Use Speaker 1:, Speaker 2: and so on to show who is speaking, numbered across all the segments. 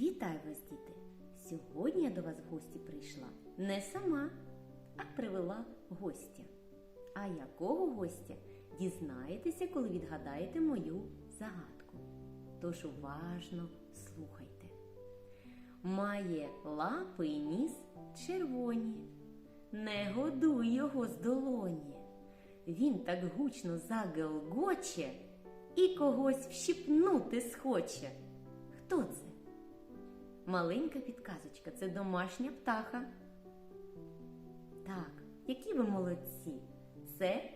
Speaker 1: Вітаю вас, діти! Сьогодні я до вас в гості прийшла не сама, а привела гостя. А якого гостя дізнаєтеся, коли відгадаєте мою загадку. Тож уважно слухайте. Має лапи і ніс червоні, не годуй його з долоні. Він так гучно загелгоче і когось вщипнути схоче. Хто це? Маленька підказочка це домашня птаха. Так, які ви молодці? Це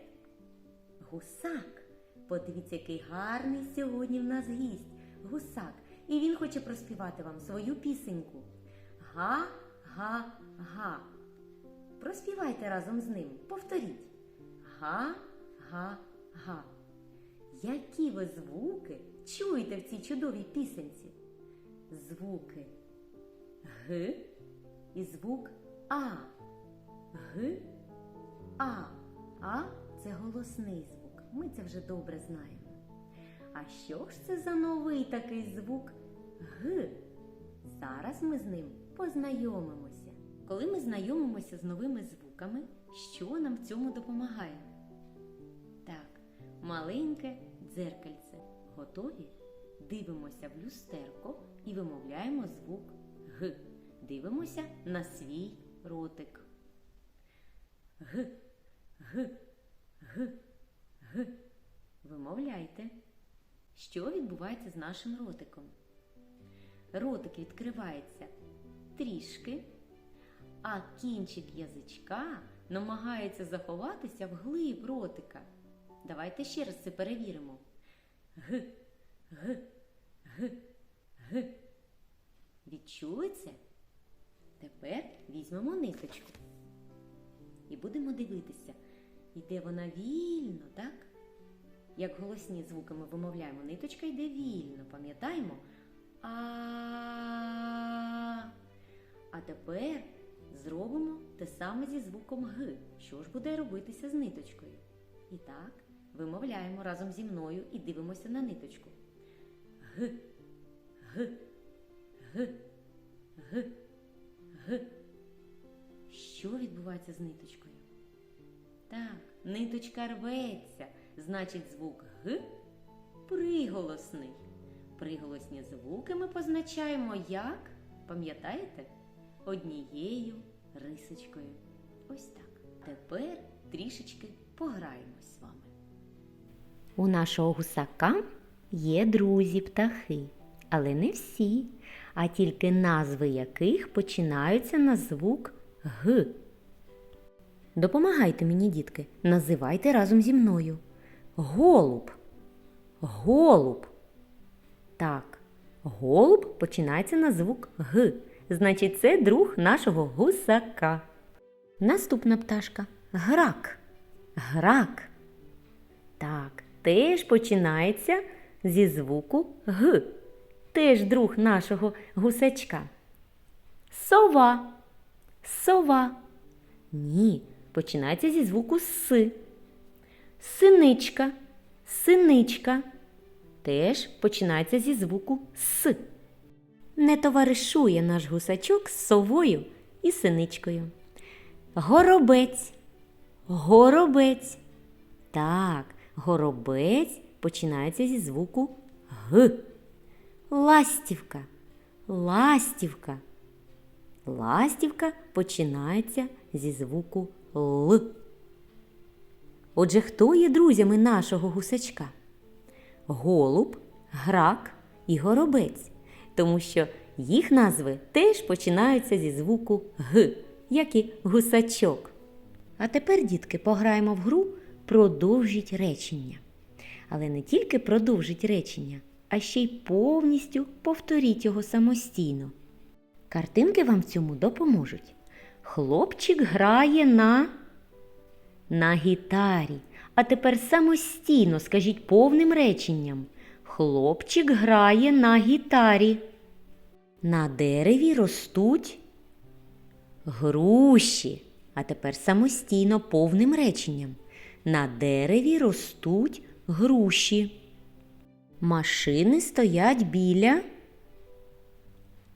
Speaker 1: гусак. Подивіться, який гарний сьогодні в нас гість. Гусак. І він хоче проспівати вам свою пісеньку. Га-га-га. Проспівайте разом з ним. Повторіть. Га-га-га. Які ви звуки чуєте в цій чудовій пісенці? Звуки Г і звук А. Г, А. А це голосний звук. Ми це вже добре знаємо. А що ж це за новий такий звук Г? Зараз ми з ним познайомимося. Коли ми знайомимося з новими звуками, що нам в цьому допомагає? Так, маленьке дзеркальце. Готові? Дивимося в люстерко і вимовляємо звук Г. Дивимося на свій ротик. Г, Г, Г, Г. Вимовляйте. Що відбувається з нашим ротиком? Ротик відкривається трішки, а кінчик язичка намагається заховатися вглиб ротика. Давайте ще раз це перевіримо. Г, Г, Г, Г. Відчули це? Тепер візьмемо ниточку і будемо дивитися, йде вона вільно, так? Як голосні звуки ми вимовляємо, ниточка йде вільно, пам'ятаємо? А. А тепер зробимо те саме зі звуком Г. Що ж буде робитися з ниточкою? І так, вимовляємо разом зі мною і дивимося на ниточку. Г, Г, Г, Г, Г. Що відбувається з ниточкою? Так, ниточка рветься. Значить, звук Г приголосний. Приголосні звуки ми позначаємо як, пам'ятаєте? Однією рисочкою. Ось так. Тепер трішечки пограємось з вами. У нашого гусака є друзі птахи, але не всі, а тільки назви яких починаються на звук Г. Допомагайте мені, дітки, називайте разом зі мною. Голуб. Голуб. Так, голуб починається на звук Г. Значить, це друг нашого гусака. Наступна пташка грак. Грак. Так, теж починається зі звуку Г. Теж друг нашого гусачка. Сова. Сова. Ні, починається зі звуку С. Синичка. Синичка. Теж починається зі звуку С. Не товаришує наш гусачок з совою і синичкою. Горобець. Горобець. Так, горобець починається зі звуку Г. Ластівка. Ластівка. Ластівка починається зі звуку Л. Отже, хто є друзями нашого гусачка? Голуб, грак і горобець, тому що їх назви теж починаються зі звуку Г, як і гусачок. А тепер, дітки, пограємо в гру продовжіть речення. Але не тільки продовжіть речення, а ще й повністю повторіть його самостійно. Картинки вам в цьому допоможуть. Хлопчик грає на на гітарі. А тепер самостійно скажіть повним реченням. Хлопчик грає на гітарі. На дереві ростуть груші. А тепер самостійно повним реченням. На дереві ростуть груші. Машини стоять біля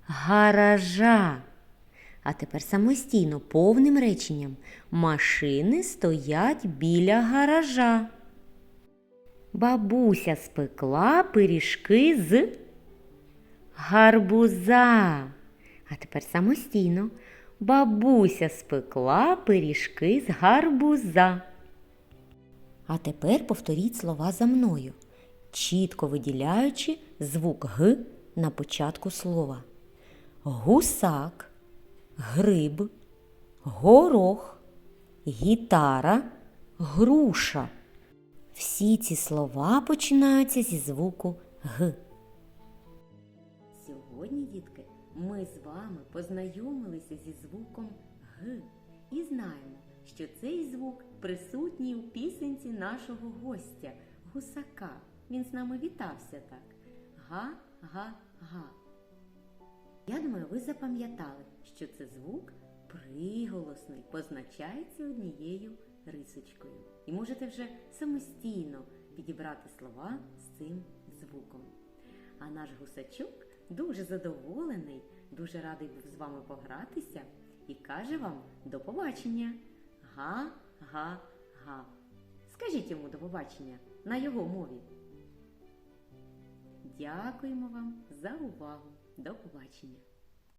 Speaker 1: гаража. А тепер самостійно повним реченням. Машини стоять біля гаража. Бабуся спекла пиріжки з гарбуза. А тепер самостійно. Бабуся спекла пиріжки з гарбуза. А тепер повторіть слова за мною, чітко виділяючи звук Г на початку слова. Гусак, гриб, горох, гітара, груша. Всі ці слова починаються зі звуку Г. Сьогодні, дітки, ми з вами познайомилися зі звуком Г і знаємо, що цей звук присутній у пісенці нашого гостя гусака. Він з нами вітався так. Га-га-га. Я думаю, ви запам'ятали, що це звук приголосний, позначається однією рисочкою. І можете вже самостійно підібрати слова з цим звуком. А наш гусачок дуже задоволений, дуже радий був з вами погратися і каже вам до побачення. Га-га-га. Скажіть йому до побачення на його мові. Дякуємо вам за увагу. До побачення!